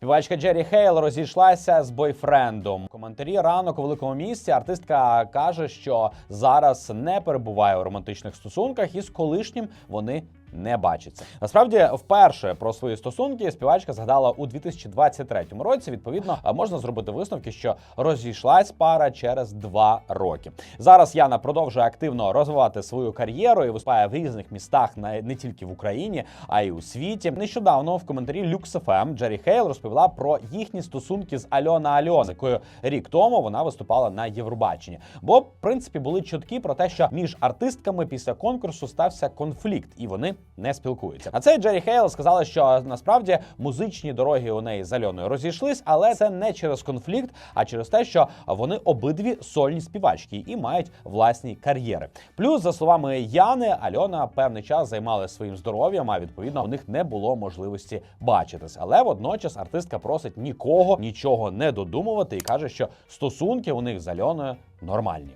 Співачка Джері Хейл розійшлася з бойфрендом. Коментарі ранок у великому місті артистка каже, що зараз не перебуває у романтичних стосунках, і з колишнім вони не бачаться. Насправді, вперше про свої стосунки співачка згадала у 2023 році. Відповідно, можна зробити висновки, що розійшлась пара через два роки. Зараз Яна продовжує активно розвивати свою кар'єру і виступає в різних містах, не тільки в Україні, а й у світі. Нещодавно в коментарі FM Джері Хейл розповіла про їхні стосунки з Альона Альон, якою рік тому вона виступала на Євробаченні. Бо, в принципі, були чутки про те, що між артистками після конкурсу стався конфлікт, і вони не спілкуються. А цей Джері Хейл сказала, що насправді музичні дороги у неї з Альоною розійшлись, але це не через конфлікт, а через те, що вони обидві сольні співачки і мають власні кар'єри. Плюс, за словами Яни, Альона певний час займалася своїм здоров'ям, а відповідно у них не було можливості бачитись. Але водночас артистка просить нікого нічого не додумувати і каже, що стосунки у них з Альоною нормальні.